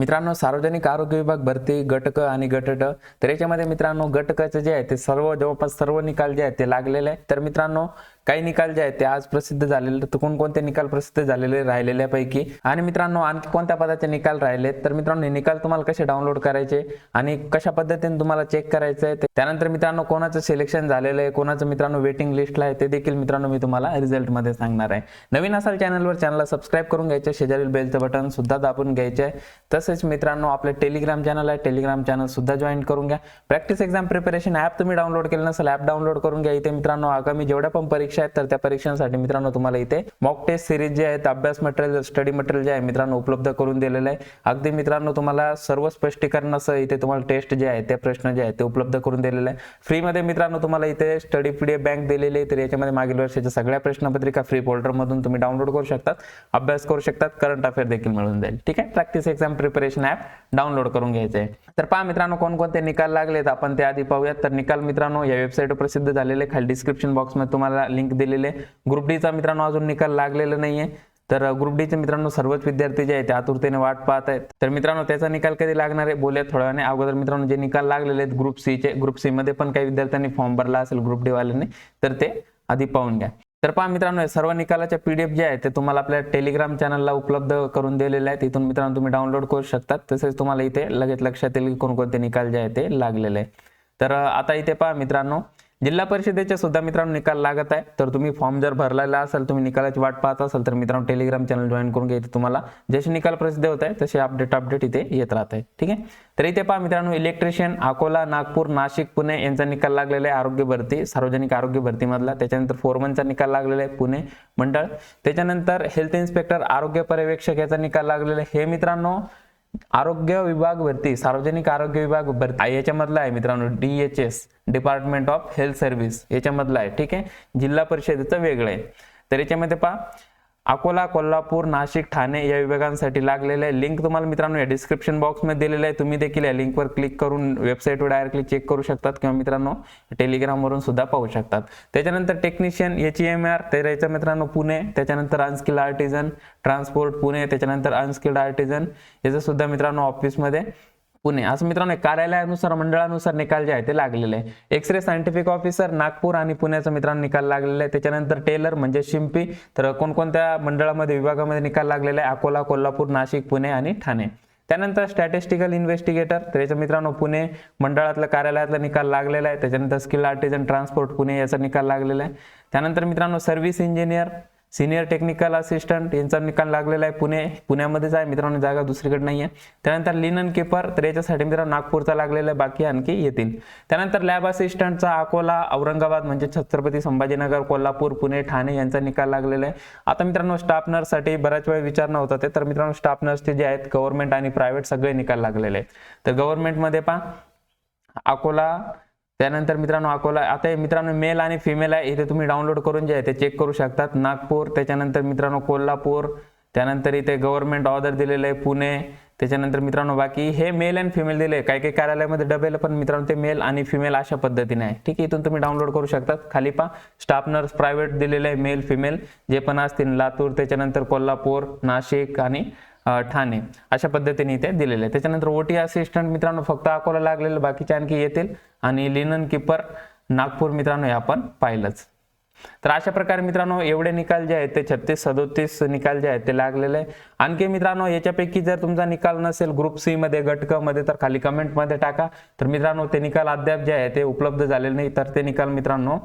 मित्रांनो सार्वजनिक आरोग्य विभाग भरती गटक आणि गटट. तर याच्यामध्ये मित्रांनो गटकचे जे आहे ते सर्व जवळपास सर्व निकाल जे आहेत ते लागलेले आहेत. तर मित्रांनो काही निकाल जे आहेत ते आज प्रसिद्ध झालेले तर कोणकोणते निकाल प्रसिद्ध झालेले राहिलेल्यापैकी? आणि मित्रांनो आणखी कोणत्या पदाचे निकाल राहिले तर मित्रांनो हे निकाल तुम्हाला कसे डाउनलोड करायचे आणि कशा पद्धतीने तुम्हाला चेक करायचं आहे त्यानंतर मित्रांनो कोणाचं सिलेक्शन झालेलं आहे? कोणाचं मित्रांनो वेटिंग लिस्टला आहे? ते देखील मित्रांनो मी तुम्हाला रिझल्टमध्ये सांगणार आहे. नवीन असाल चॅनलवर चॅनलला सबस्क्राईब करून घ्यायचे. शेजारील बेलचं बटन सुद्धा दाबून घ्यायचे. आहे तसेच मित्रांनो आपले टेलिग्राम चॅनल आहे. टेलिग्राम चॅनल सुद्धा जॉईन करून घ्या. प्रॅक्टिस एक्झाम प्रिपरेशन ॲप तुम्ही डाउनलोड केलं नसेल ॲप डाउनलोड करून घ्या. इथे मित्रांनो आगामी जेवढ्या पण परीक्षा आहेत तर त्या परीक्षांसाठी मित्रांनो तुम्हाला इथे मॉक टेस्ट सिरीज जे आहेत अभ्यास मटेरियल स्टडी मटेरियल जे आहे मित्रांनो उपलब्ध करून दिलेलं आहे. अगदी मित्रांनो तुम्हाला सर्व स्पष्टीकरणासह इथे तुम्हाला टेस्ट जे आहे ते प्रश्न जे आहेत ते उपलब्ध करून दिलेले आहे. फ्रीमध्ये मित्रांनो तुम्हाला इथे स्टडी पीडीएफ बँक दिलेली आहे तर याच्यामध्ये मागील वर्षाच्या सगळ्या प्रश्नपत्रिका फ्री मधून तुम्ही डाउनलोड करू शकतात अभ्यास करू शकतात करंट अफेअर देखील मिळून जाईल. ठीक आहे? Practice exam preparation app download करून घ्यायचं आहे. तर पहा मित्रांनो कोणकोणते निकाल लागलेत? आपण ते आधी पाहूयात. तर निकाल मित्रांनो या वेबसाईटवर प्रसिद्ध झालेले खाली डिस्क्रिप्शन बॉक्समध्ये तुम्हाला लिंक दिलेले ग्रुप डीचा मित्रांनो अजून निकाल लागलेला नाहीये. तर ग्रुप डीचे मित्रांनो सर्वच विद्यार्थी जे आहेत ते आतुरतेने वाट पाहत आहेत. तर मित्रांनो त्याचा निकाल कधी लागणार आहे? बोलूया थोड्या वेळाने अगोदर मित्रांनो जे निकाल लागलेले आहेत ग्रुप सीचे ग्रुप सी मध्ये पण काही विद्यार्थ्यांनी फॉर्म भरला असेल ग्रुप डी वाल्यांनी तर ते आधी पाहून घ्या. तर पहा मित्रांनो सर्व निकालाच्या पीडीएफ जे आहे ते तुम्हाला आपल्या टेलिग्राम चॅनलला उपलब्ध करून दिलेले आहेत. तिथून मित्रांनो तुम्ही डाउनलोड करू शकतात. तसेच तुम्हाला इथे लगेच लक्षात येईल की कोणकोणते निकाल जे आहे ते लागलेले आहे तर आता इथे पहा मित्रांनो जिल्हा परिषदेचे सुद्धा मित्रांनो निकाल लागत आहे. तर तुम्ही फॉर्म जर भरलेला असाल तुम्ही निकालाची वाट पाहत असाल तर मित्रांनो टेलिग्राम चॅनल जॉईन करून घ्या. इथे तुम्हाला जसे निकाल प्रसिद्ध होत आहे तसे अपडेट अपडेट इथे येत राहत आहे ठीक आहे? तर इथे पहा मित्रांनो इलेक्ट्रिशियन अकोला नागपूर नाशिक पुणे यांचा निकाल लागलेला आहे आरोग्य भरती सार्वजनिक आरोग्य भरतीमधला. त्याच्यानंतर फोरमनचा निकाल लागलेला आहे पुणे मंडळ. त्याच्यानंतर हेल्थ इन्स्पेक्टर आरोग्य पर्यवेक्षक याचा निकाल लागलेला आहे. हे मित्रांनो आरोग्य विभाग भरती सार्वजनिक आरोग्य विभाग भरती. याच्यामधला आहे मित्रांनो D H S department of health service याच्यामधला आहे ठीक आहे? जिल्हा परिषदेचं वेगळं आहे. तर याच्यामध्ये पहा अकोला कोल्हापूर नाशिक ठाणे या विभागांसाठी लागलेलं आहे लिंक तुम्हाला मित्रांनो या डिस्क्रिप्शन बॉक्समध्ये दिलेलं आहे तुम्ही देखील या लिंकवर क्लिक करून वेबसाईटवर डायरेक्टली चेक करू शकतात किंवा मित्रांनो टेलिग्रामवरून सुद्धा पाहू शकतात. त्याच्यानंतर टेक्निशियन एच एम आर त्याच्या मित्रांनो पुणे त्याच्यानंतर अनस्किल्ड आर्टिझन ट्रान्सपोर्ट पुणे त्याच्यानंतर अनस्किल्ड आर्टिझन याचं सुद्धा मित्रांनो ऑफिसमध्ये पुणे. असं मित्रांनो कार्यालयानुसार मंडळानुसार निकाल जे आहे ते लागलेले आहे X ray scientific officer Nagpur आणि पुण्याचा मित्रांनो निकाल लागलेला आहे त्याच्यानंतर टेलर म्हणजे शिंपी. तर कोणकोणत्या मंडळामध्ये विभागामध्ये निकाल लागलेला आहे अकोला कोल्हापूर नाशिक पुणे आणि ठाणे. त्यानंतर स्टॅटिस्टिकल इन्व्हेस्टिगेटर तर याचा मित्रांनो पुणे मंडळातल्या कार्यालयातला निकाल लागलेला आहे. त्याच्यानंतर स्किल आर्टिजन ट्रान्सपोर्ट पुणे याचा निकाल लागलेला आहे. त्यानंतर मित्रांनो service engineer senior technical assistant यांचा निकाल लागलेला आहे पुणे पुण्यामध्येच आहे. मित्रांनो जागा दुसरीकडे नाही आहे त्यानंतर लिनन किपर तर याच्यासाठी मित्रांनो नागपूरचा लागलेला आहे. बाकी आणखी येतील. त्यानंतर लॅब असिस्टंटचा अकोला औरंगाबाद म्हणजे छत्रपती संभाजीनगर कोल्हापूर पुणे ठाणे यांचा निकाल लागलेला आहे. आता मित्रांनो स्टाफ नर्ससाठी बऱ्याच वेळ विचारणं होतं ते. तर मित्रांनो स्टाफ नर्सचे जे आहेत गव्हर्नमेंट आणि प्रायव्हेट सगळे निकाल लागलेले आहेत. तर गव्हर्नमेंटमध्ये पहा अकोला त्यानंतर मित्रांनो अकोला आता मित्रांनो मेल आणि फिमेल आहे इथे तुम्ही डाउनलोड करून जे आहे ते चेक करू शकतात. नागपूर त्याच्यानंतर मित्रांनो कोल्हापूर त्यानंतर इथे गव्हर्नमेंट ऑर्डर दिलेलं आहे पुणे त्याच्यानंतर मित्रांनो बाकी हे मेल अँड फिमेल दिले. काही काही कार्यालयामध्ये डबेल पण मित्रांनो ते मेल आणि फिमेल अशा पद्धतीने आहे. ठीक आहे इथून तुम्ही डाउनलोड करू शकतात. खाली पा स्टाफ नर्स प्रायव्हेट दिलेले आहे मेल फिमेल जे पण असतील लातूर त्याच्यानंतर कोल्हापूर नाशिक आणि ठाणे. अशा पद्धतीने इथे दिलेले. आहे त्याच्यानंतर ओटी असिस्टंट मित्रांनो फक्त अकोला लागलेलं बाकीचे आणखी येतील. आणि लिनन किपर नागपूर मित्रांनो हे आपण पाहिलंच. तर अशा प्रकारे मित्रांनो एवढे निकाल जे आहेत ते छत्तीस सदोतीस निकाल जे आहेत ते लागलेले आहे. आणखी मित्रांनो याच्यापैकी जर तुमचा निकाल नसेल ग्रुप सी मध्ये गटकमध्ये तर खाली कमेंटमध्ये टाका. तर मित्रांनो ते निकाल अद्याप जे आहे ते उपलब्ध झालेले नाही. तर ते निकाल मित्रांनो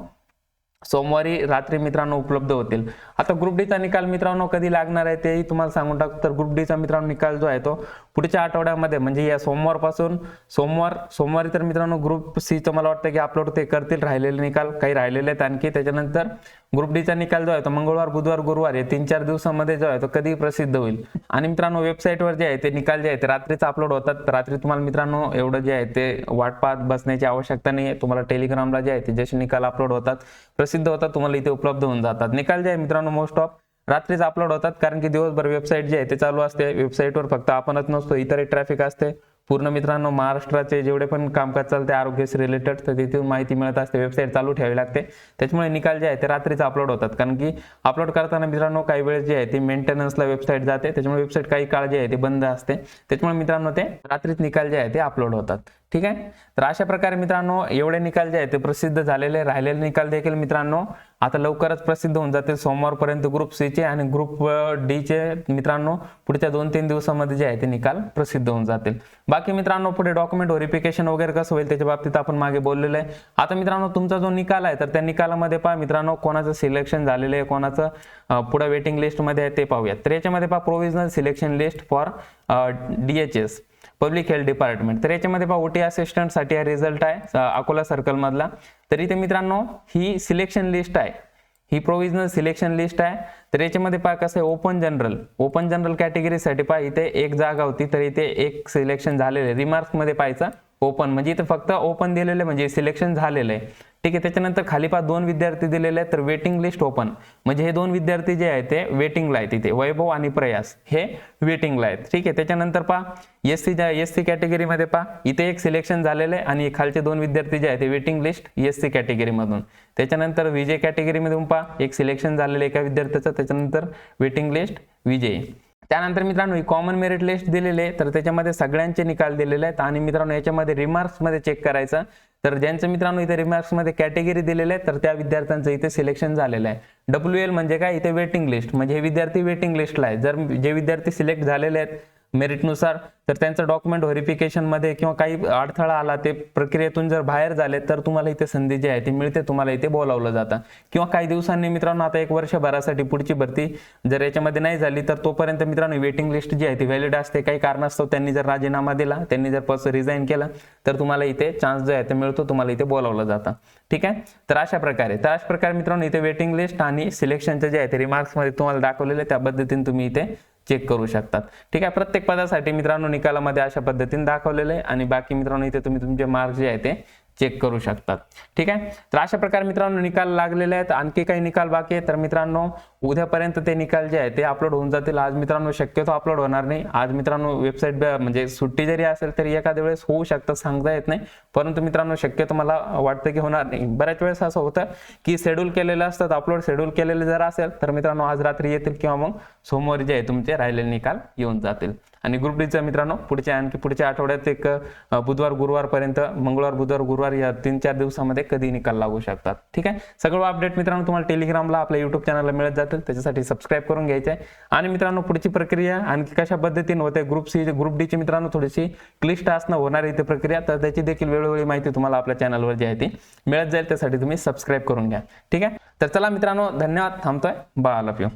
सोमवारी रात्री मित्रांनो उपलब्ध होतील. आता ग्रुप डीचा निकाल मित्रांनो कधी लागणार आहे तेही तुम्हाला सांगून टाकतो तर ग्रुप डीचा मित्रांनो निकाल जो आहे तो पुढच्या आठवड्यामध्ये म्हणजे या सोमवारपासून सोमवार सोमवारी तर मित्रांनो ग्रुप सीचं मला वाटतं की अपलोड ते करतील राहिलेले निकाल काही राहिलेले आहेत आणखी. त्याच्यानंतर ग्रुप डीचा निकाल जो आहे तो मंगळवार बुधवार गुरुवार हे तीन चार दिवसामध्ये जो आहे तो कधी प्रसिद्ध होईल. आणि मित्रांनो वेबसाईटवर जे आहे ते निकाल जे आहे ते रात्रीच अपलोड होतात. रात्री तुम्हाला मित्रांनो एवढं जे आहे ते वाट पाहत बसण्याची आवश्यकता नाही आहे तुम्हाला टेलिग्रामला जे आहे ते जसे निकाल अपलोड होतात प्रसिद्ध होतात तुम्हाला इथे उपलब्ध होऊन जातात. निकाल जे आहे मित्रांनो मोस्ट ऑफ रात्रीच अपलोड होतात. कारण की दिवसभर वेबसाईट जे आहे ते चालू असते. वेबसाईटवर फक्त आपणच नसतो इतरही ट्रॅफिक असते. पूर्ण मित्रांनो महाराष्ट्राचे जेवढे पण कामकाज चालते आरोग्याशी रिलेटेड तर तिथून माहिती मिळत असते वेबसाईट चालू ठेवावी लागते. त्याच्यामुळे निकाल जे आहे ते रात्रीच अपलोड होतात. कारण की अपलोड करताना मित्रांनो काही वेळेस जे आहे ते मेंटेनन्सला वेबसाईट जाते. त्याच्यामुळे वेबसाईट काही काळ जे आहे ते बंद असते. त्याच्यामुळे मित्रांनो ते रात्रीच निकाल जे आहे ते अपलोड होतात. ठीक आहे? तर अशा प्रकारे मित्रांनो एवढे निकाल जे आहेत ते प्रसिद्ध झालेले राहिलेले निकाल देखील मित्रांनो आता लवकरच प्रसिद्ध होऊन जातील सोमवारपर्यंत ग्रुप सी चे आणि ग्रुप डी चे मित्रांनो पुढच्या दोन तीन दिवसामध्ये जे आहे ते निकाल प्रसिद्ध होऊन जातील. बाकी मित्रांनो पुढे डॉक्युमेंट व्हेरिफिकेशन वगैरे कसं होईल त्याच्या बाबतीत आपण मागे बोललेलं आहे. आता मित्रांनो तुमचा जो निकाल आहे तर त्या निकालामध्ये पहा मित्रांनो कोणाचं सिलेक्शन झालेलं आहे कोणाचं पुढे वेटिंग लिस्टमध्ये आहे ते पाहूयात. तर याच्यामध्ये पहा provisional selection list for D H S public health department. तर याच्यामध्ये पहा ओटी असिस्टंटसाठी हा रिझल्ट आहे अकोला सर्कलमधला तर इथे मित्रांनो ही सिलेक्शन लिस्ट आहे. ही प्रोव्हिजनल सिलेक्शन लिस्ट आहे. तर याच्यामध्ये पहा कसं आहे ओपन जनरल ओपन जनरल कॅटेगरीसाठी पहा इथे एक जागा होती तर इथे एक सिलेक्शन झालेलं आहे. रिमार्क्समध्ये पाहायचं. ओपन म्हणजे इथे फक्त ओपन दिलेलं आहे म्हणजे सिलेक्शन झालेलं आहे. ठीक आहे त्याच्यानंतर खाली पहा दोन विद्यार्थी दिलेले आहेत तर वेटिंग लिस्ट ओपन म्हणजे हे दोन विद्यार्थी जे आहेत ते वेटिंगला आहेत इथे. वैभव आणि प्रयास हे वेटिंगला आहेत. ठीक आहे त्याच्यानंतर पहा एस सी एस सी कॅटेगरीमध्ये पहा इथे एक सिलेक्शन झालेलं आहे आणि खालचे दोन विद्यार्थी जे आहेत ते वेटिंग लिस्ट एस सी कॅटेगरीमधून त्याच्यानंतर विजय कॅटेगरीमधून पहा एक सिलेक्शन झालेलं आहे एका विद्यार्थ्याचं त्याच्यानंतर वेटिंग लिस्ट विजय. त्यानंतर मित्रांनो ही कॉमन मेरिट लिस्ट दिलेली आहे. तर त्याच्यामध्ये सगळ्यांचे निकाल दिलेले आहेत. आणि मित्रांनो याच्यामध्ये रिमार्क्समध्ये मध्ये चेक करायचं. तर ज्यांचं मित्रांनो इथे रिमार्क्समध्ये मध्ये कॅटेगरी दिलेले आहे तर त्या विद्यार्थ्यांचं इथे सिलेक्शन झालेलं आहे. डब्ल्यू एल म्हणजे काय? इथे वेटिंग लिस्ट म्हणजे हे विद्यार्थी वेटिंग लिस्टला आहे जर जे विद्यार्थी सिलेक्ट झालेले आहेत मेरिटनुसार तर त्यांचं डॉक्युमेंट व्हेरिफिकेशनमध्ये किंवा काही अडथळा आला ते प्रक्रियेतून जर बाहेर झाले तर तुम्हाला इथे संधी जी आहे ती मिळते तुम्हाला इथे बोलावलं जातं. किंवा काही दिवसांनी मित्रांनो आता एक वर्षभरासाठी पुढची भरती जर याच्यामध्ये नाही झाली तर तोपर्यंत मित्रांनो वेटिंग लिस्ट जी आहे ती व्हॅलिड असते. काही कारणास्तव त्यांनी जर राजीनामा दिला त्यांनी जर पस रिझाईन केला तर तुम्हाला इथे चान्स जो आहे ते मिळतो तुम्हाला इथे बोलावलं जातं. ठीक आहे? तर अशा प्रकारे तर अशा प्रकारे मित्रांनो इथे वेटिंग लिस्ट आणि सिलेक्शनचे जे आहे ते रिमार्क्समध्ये तुम्हाला दाखवलेले त्या पद्धतीने तुम्ही इथे चेक करू शकतात. ठीक आहे? प्रत्येक पदासाठी मित्रांनो निकालामध्ये अशा पद्धतीने दाखवलेलं आहे आणि बाकी मित्रांनो इथे तुम्ही तुमचे मार्क जे आहे ते चेक करू शकतात. ठीक आहे? तर अशा प्रकारे मित्रांनो निकाल लागलेले आहेत. आणखी काही निकाल बाकी आहे. तर मित्रांनो उद्यापर्यंत ते निकाल जे आहे ते अपलोड होऊन जातील. आज मित्रांनो शक्यतो अपलोड होणार नाही. आज मित्रांनो वेबसाईट म्हणजे सुट्टी जरी असेल तरी एखाद्या वेळेस होऊ शकतं सांगता येत नाही. परंतु मित्रांनो शक्यतो मला वाटतं की होणार नाही. बऱ्याच वेळेस असं होतं की शेड्यूल केलेलं असतात अपलोड शेड्यूल केलेले जर असेल तर मित्रांनो आज रात्री येतील किंवा मग सोमवारी जे आहे तुमचे राहिलेले निकाल येऊन जातील. आणि ग्रुप डीचं मित्रांनो पुढच्या आणखी पुढच्या आठवड्यात एक बुधवार गुरुवारपर्यंत मंगळवार बुधवार गुरुवार या तीन चार दिवसामध्ये कधी निकाल लागू शकतात. ठीक आहे? सगळं अपडेट मित्रांनो तुम्हाला टेलिग्रामला आपल्या युट्यूब चॅनलला मिळत वाटेल त्याच्यासाठी सबस्क्राईब करून घ्यायचं आहे आणि मित्रांनो पुढची प्रक्रिया आणखी कशा पद्धतीने होते ग्रुप सी ग्रुप डीची मित्रांनो थोडीशी क्लिष्ट असणं होणार आहे इथे प्रक्रिया. तर त्याची देखील वेळोवेळी माहिती तुम्हाला आपल्या चॅनलवर जी आहे ती. मिळत जाईल त्यासाठी तुम्ही सबस्क्राईब करून घ्या. ठीक आहे? तर चला मित्रांनो धन्यवाद. थांबतोय. बा पिऊ